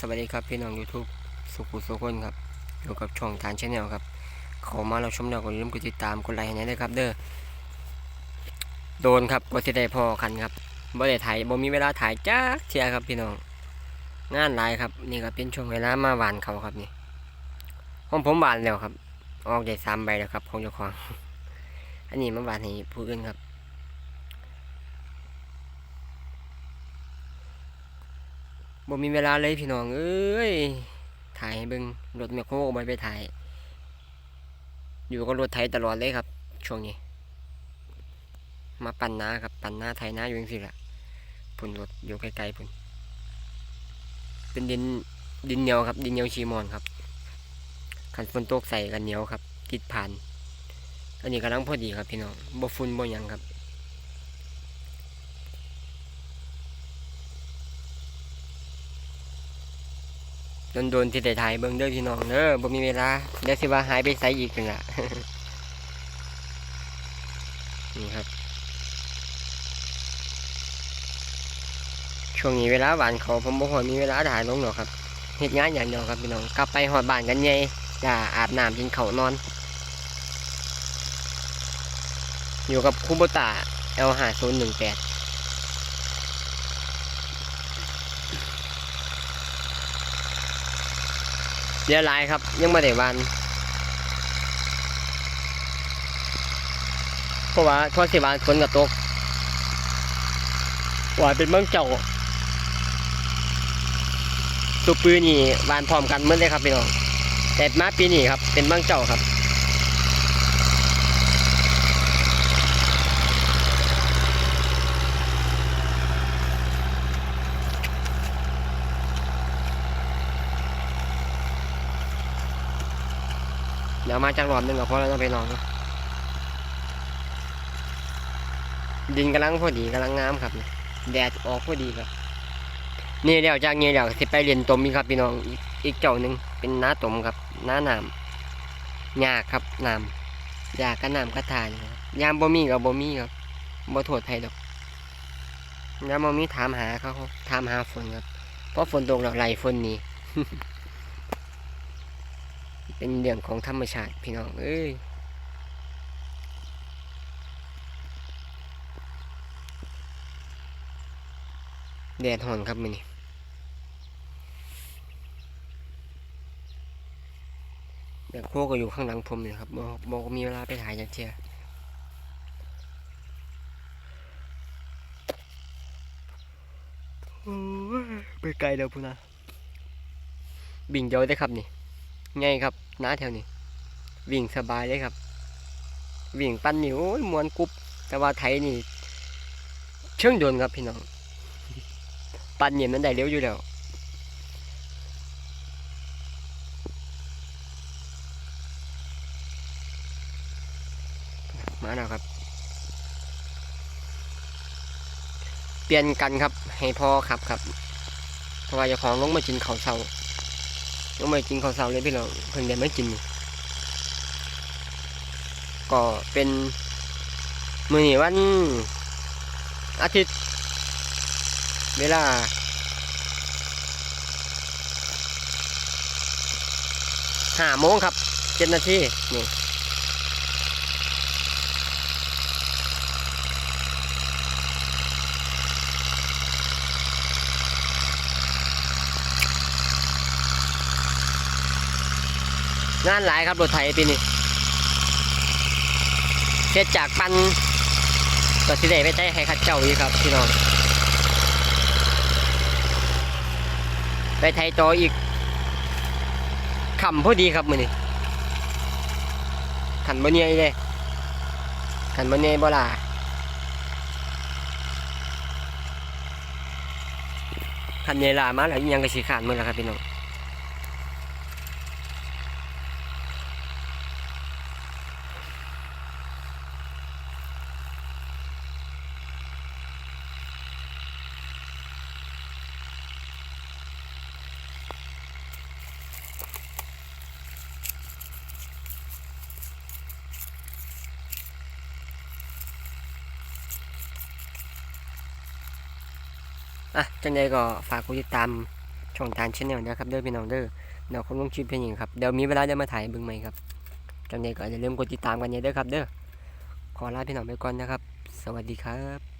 สวัสดีครับพี่น้อง YouTube สุขุสุคนครับ อยู่กับช่องทานชาแนลครับ ขอมาเราชมแล้วก็อย่าลืมกดติดตามกดไลค์ให้น่อยด้วยครับ เด้อ โดนครับกดสิได้พอคันครับบ่ได้ถ่ายบ่มีเวลาถ่ายจักเทียครับพี่น้อง งานหลายครับ นี่ก็เป็นช่วงเวลามาหวานเขาครับนี่ของผมหวานแล้วครับ ออกได้สามใบแล้วครับของเจ้าของ อันนี้มาหวานให้ผู้อื่นครับ บ่มีเวลาเลยพี่น้องเอ้ยถ่ายให้เบิงรถแมคโครเอาไว้ไปถ่าย อยู่กับรถไถตลอดเลยครับ ช่วงนี้ มาปั่นนาครับปั่นนาไถนาอยู่จังซี่ล่ะพุ่นรถอยู่ไกลๆพุ่นเป็นดินดินเหนียวครับ ดินเหนียวชีมอนครับคันฝนตกใส่กันเหนียวครับ ติดผ่าน อันนี้กำลังพอดีครับพี่น้องบ่ฝุ่นบ่ยังครับ โดนโดนที่ได้ถ่ายเบิ่งเด้อพี่น้องเด้อบ่มีเวลาเดี๋ยวสิว่าหายไปไสอีกนึงล่ะนี่ครับ ช่วงนี้เวลาหวานเขาผมบ่ค่อยมีเวลาถ่ายลงหรอกครับเฮ็ดงานอย่างเดียวครับพี่น้องกลับไปฮอดบ้านกันใหญ่อย่าอาบน้ำกินข้าวนอน อยู่กับคูโบตา L5018 เดี๋ ยวหลายครับ ยังไม่ได้วันเพราะว่าทอดสิบานฝนกับตกหวานเป็นเมืองเจ้าสุปืนนี่วานพร้อมกันเมื่อเลยครับพี่น้องแต่มาปีนี้ครับเป็นเมืองเจ้าครับ เดี๋ยวมาจากรอบหนึ่งก็พอแล้วต้องไปนอนดินกำลังพอดีกำลังงามครับ แดดออกพอดีครับ นี่เดี๋ยวจากนี้เดี๋ยวสิไปเรียนตมอีกครับพี่น้อง อีกอีกเจ้าหนึ่งเป็นน้าตมครับน้าหน้ำยากครับหน้ำยากกับน้ำกระทานยามบ่มีกับบ่มีครับบ่โทษใครดอกยามบ่มีถามหาเขาถามหาฝนครับ เพราะฝนตกแล้วไหลฝนนี เป็นเรื่องของธรรมชาติพี่น้องเอ้ยแดดห่อนครับมือนี้แบบพวกก็อยู่ข้างหลังผมเลยครับบอกบอกมีเวลาไปถ่ายจังเทียโอ้ยไปไกลแล้วพูนะบิ่งเดียวได้ครับนี่ ไงครับ น้าแถวนี้ วิ่งสบายเลยครับ วิ่งปั้นนี่โอ้ยมวนกรุบแต่ว่าไทยนี่ เชื่องโดนครับพี่น้อง ปั้นเนี่ยมันได้เร็วอยู่แล้วมาแล้วครับ เปลี่ยนกันครับ ให้พ่อครับครับเพราะว่าเจ้าของลงมากินข้าวเช้า ยังไม่กินข้าวเส้าเลยพี่น้องเพิ่งได้มากินก็เป็นมือนี้วันอาทิตย์ เวลาห้าโมงครับเจ็ดนาทีนี่ งานหลายครับรถไถปีนี้เสร็จจากปันก็สิได้ไปใจให้ข้าเจ้าอีกครับพี่น้องไปไทยต่ออีกคำพอดีครับมือนี้ขันบนเนียเลยขันบนเนียบ่ลาขันเนียลามาแล้วยังกระสีขานมือแล้วครับพี่น้อง อะจังใดก็ฝากกดติดตามช่องทางชแนลนะครับเด้อพี่น้องเด้อเดี๋ยวคงลงคลิปเพียงอย่างครับเดี๋ยวมีเวลาเดี๋ยวมาถ่ายบึงใหม่ครับจังใดก็อย่าลืมกดติดตามกันเด้อครับเด้อขอลาพี่น้องไปก่อนนะครับ สวัสดีครับ